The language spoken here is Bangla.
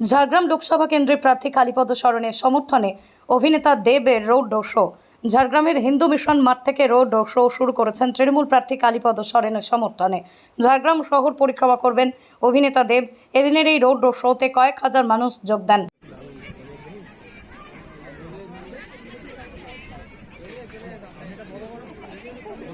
ঝাড়গ্রাম লোকসভা কেন্দ্রের প্রার্থী কালীপদ সরণের সমর্থনে অভিনেতা দেবের রোড শো। ঝাড়গ্রামের হিন্দু মিশন মাঠ থেকে রোড শো শুরু করেছেন তৃণমূল প্রার্থী কালীপদ সরেনের সমর্থনে। ঝাড়গ্রাম শহর পরিক্রমা করবেন অভিনেতা দেব। এদিনের এই রোড শোতে কয়েক হাজার মানুষ যোগ দেন।